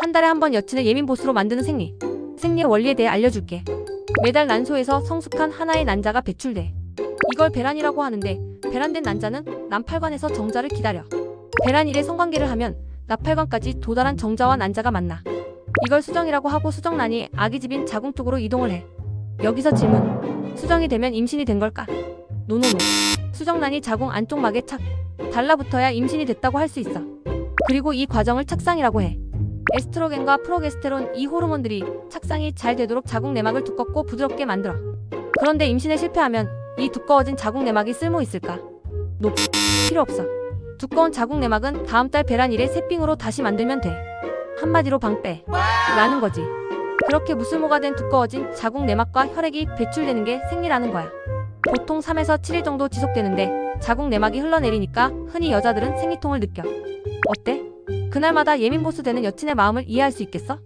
한 달에 한 번 여친을 예민 보스로 만드는 생리. 생리의 원리에 대해 알려줄게. 매달 난소에서 성숙한 하나의 난자가 배출돼. 이걸 배란이라고 하는데 배란된 난자는 남팔관에서 정자를 기다려. 배란 일에 성관계를 하면 나팔관까지 도달한 정자와 난자가 만나. 이걸 수정이라고 하고 수정란이 아기 집인 자궁 쪽으로 이동을 해. 여기서 질문. 수정이 되면 임신이 된 걸까? 노노노. 수정란이 자궁 안쪽 막에 착 달라붙어야 임신이 됐다고 할 수 있어. 그리고 이 과정을 착상이라고 해. 에스트로겐과 프로게스테론 이 호르몬들이 착상이 잘 되도록 자궁 내막을 두껍고 부드럽게 만들어. 그런데 임신에 실패하면 이 두꺼워진 자궁 내막이 쓸모 있을까? 노. 필요 없어. 두꺼운 자궁 내막은 다음 달 배란 일에 새삥으로 다시 만들면 돼. 한마디로 방빼. 라는 거지. 그렇게 무슬모가 된 두꺼워진 자궁 내막과 혈액이 배출되는 게 생리라는 거야. 보통 3에서 7일 정도 지속되는데 자궁 내막이 흘러내리니까 흔히 여자들은 생리통을 느껴. 어때? 그날마다 예민 보스 되는 여친의 마음을 이해할 수 있겠어?